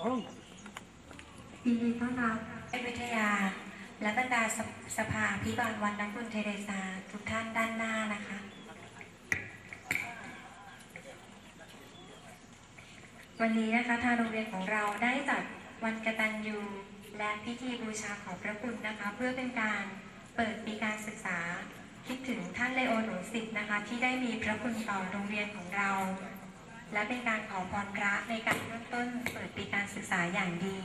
ยินดีต้อนรับเอกวิทยา และบรรดาสสภาพิบาลวัดนักบุญเทเรซาทุกท่านด้านหน้านะคะวันนี้นะคะทางโรงเรียนของเราได้จัดวันกตัญญูและพิธีบูชาของพระคุณนะคะ เพื่อเป็นการเปิดปีการศึกษา คิดถึงท่านเลโอหนูสิทธ์นะคะ ที่ได้มีพระคุณต่อโรงเรียนของเรา และเป็นการขอพรพระในการเริ่มต้น ษาอย่างดี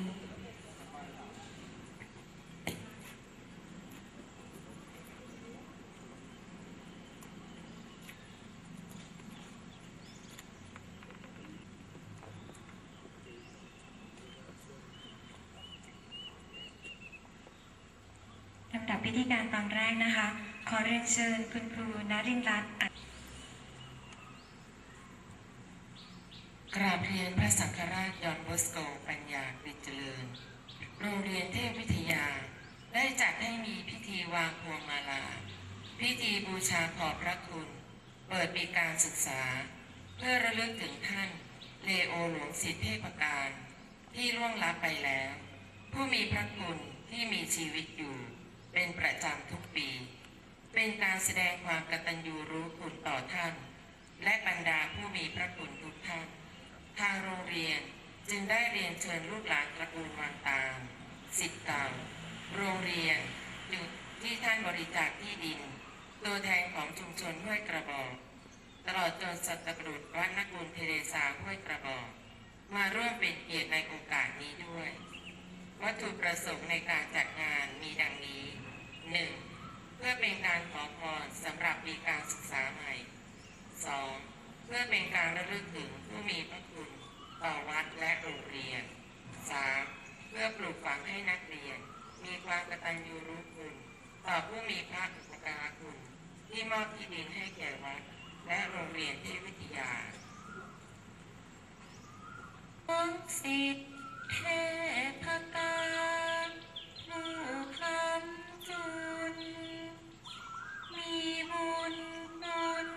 ลำดับพิธีการตอนแรกนะคะ ขอเรียนเชิญคุณครูนรินทร์รัตน์อัด กราบเรียนพระสังฆราชยอนบอสโกปัญญากฤษเจริญ โรงเรียนเทพวิทยา ได้จัดให้มีพิธีวางพวงมาลา พิธีบูชาขอบพระคุณ เปิดปีการศึกษา เพื่อระลึกถึงท่านเลโอหลวงศิษย์เทพการ ที่ล่วงลับไปแล้ว ผู้มีพระคุณที่มีชีวิตอยู่ เป็นประจำทุกปี เป็นการแสดงความกตัญญูรู้คุณต่อท่าน และบรรดาผู้มีพระคุณทุกท่าน ทางโรงเรียนจึงได้เรียนเชิญลูกหลานตระกูลวังตามสิทธิ์เก่าโรงเรียนจุดที่ท่านบริจาคที่ดิน ตัวแทนของชุมชนห้วยกระบอก ตลอดจนสัตบุรุษวัดนักบุญเทเรซาห้วยกระบอก มาร่วมเป็นเกียรติในโอกาสนี้ด้วย วัตถุประสงค์ในการจัดงานมีดังนี้ 1. เพื่อเป็นการขอพรสำหรับปีการศึกษาใหม่ 2. เพื่อเป็นการระลึกถึงผู้มีพระคุณต่อวัดและโรงเรียน 3. เพื่อปลูกฝังให้นักเรียน มีความกตัญญูรู้คุณ ต่อผู้มีพระอุปการคุณ ที่มอบที่ดินให้แก่วัด และโรงเรียนเทพวิทยาองสิทธิเทพการผู้คำจุน มีบุญบุญ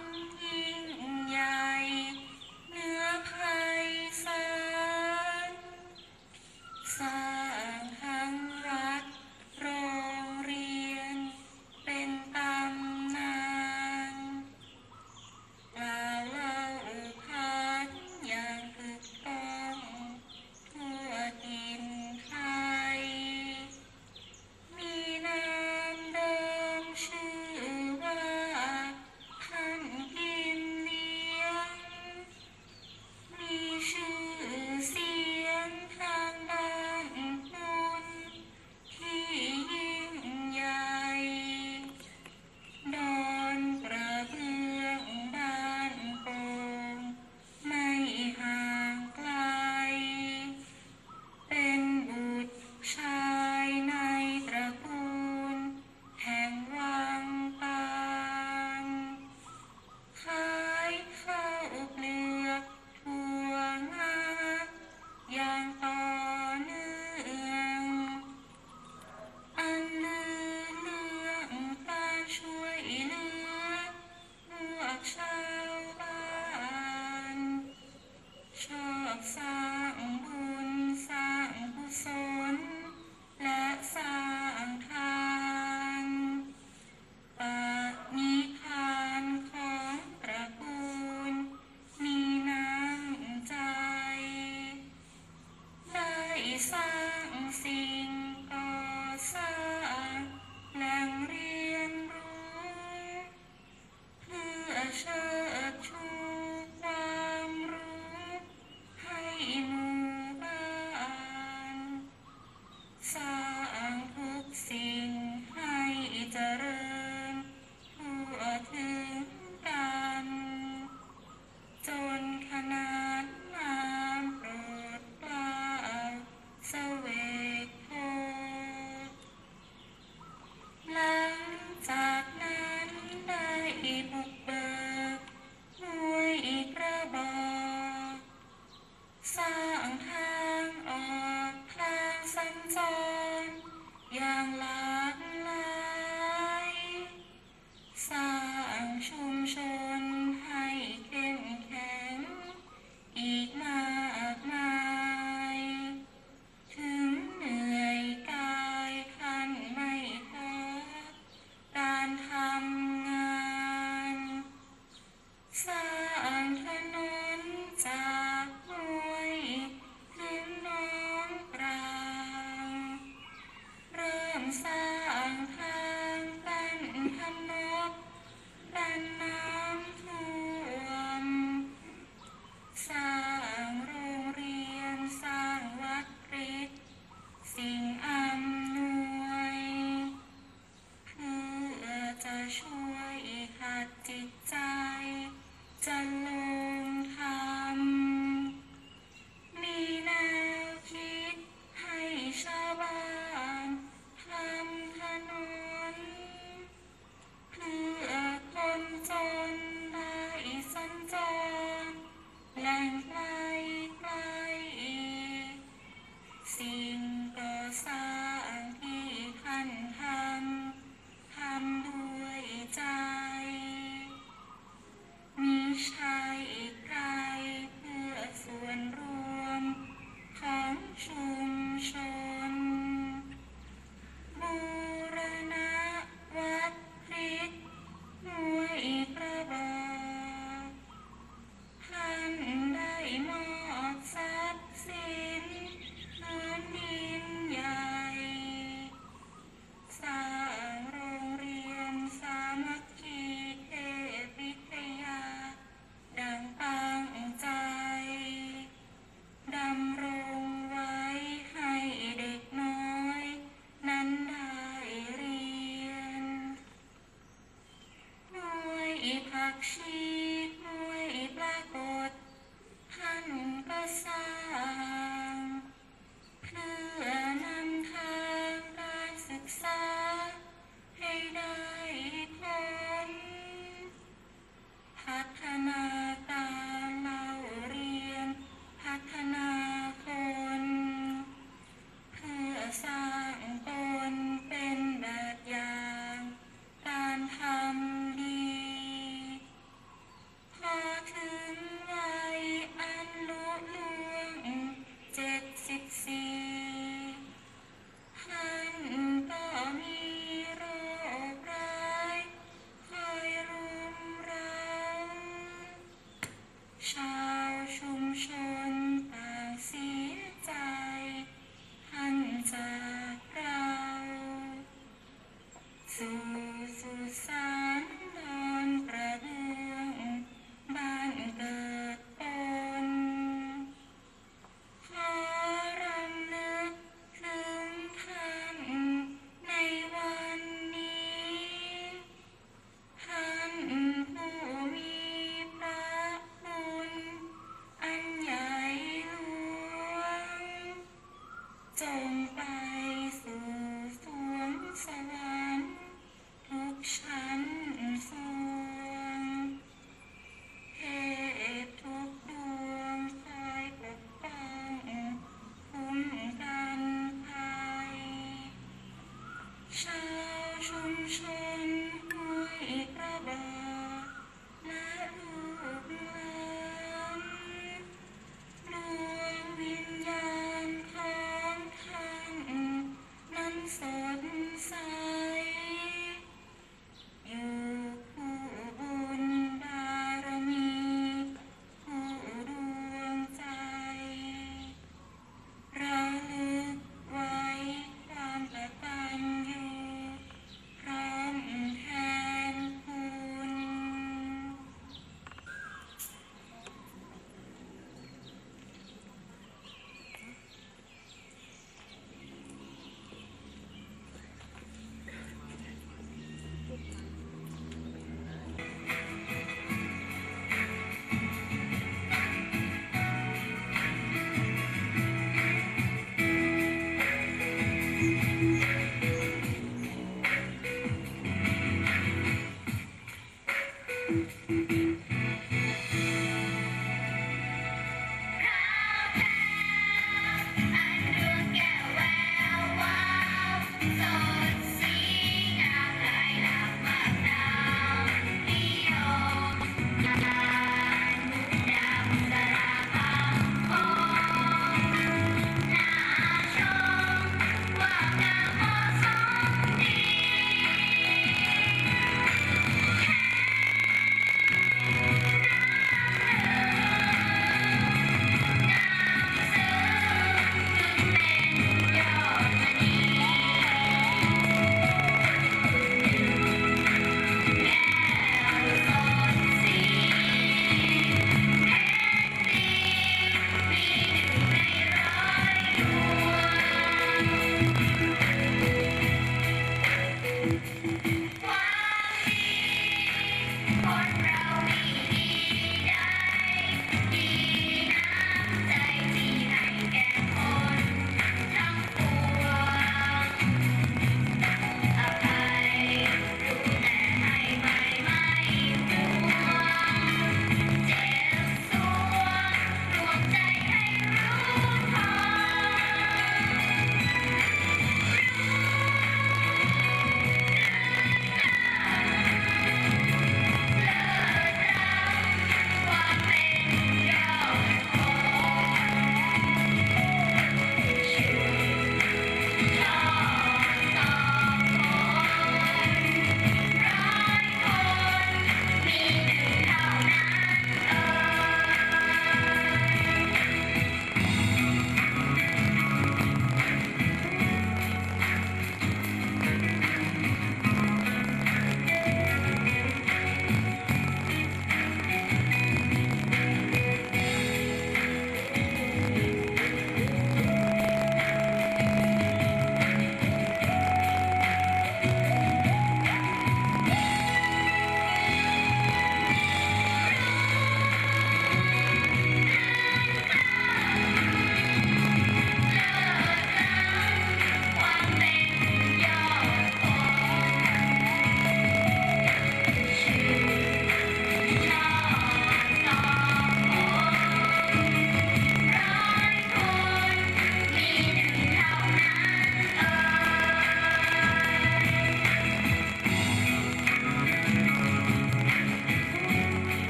แรงใดใดสี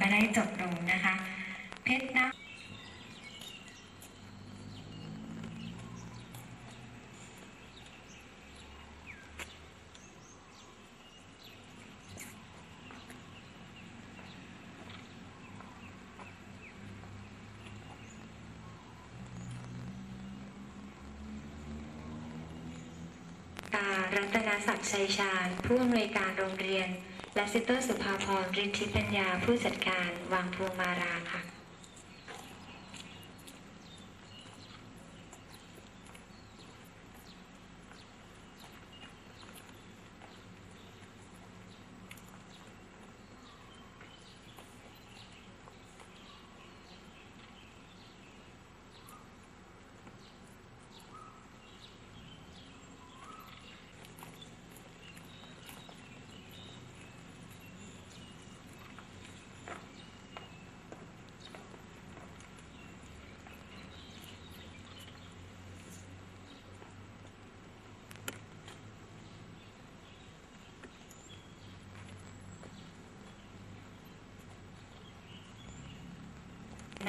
ก็ได้จบลงนะคะ เพชรนะตารัตนศักดิ์ชัยชาญผู้อำนวยการโรงเรียน และซิสเตอร์สุภาพรรินทิปัญญาผู้จัดการวางพวงมาราค่ะ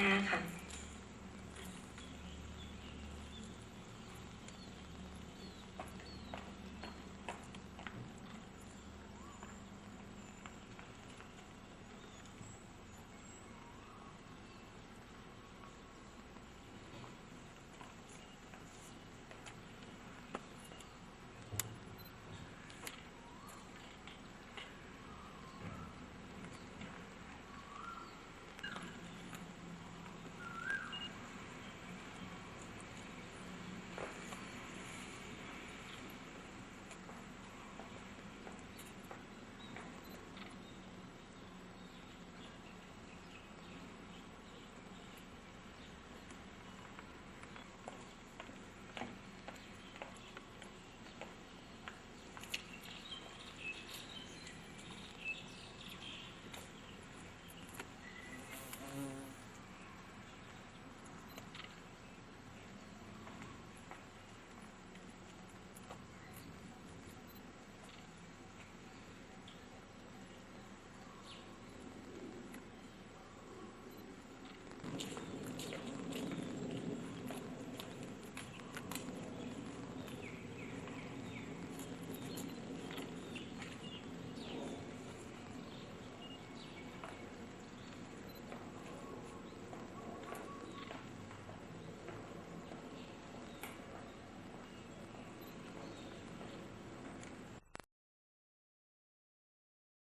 หน้าค่ะ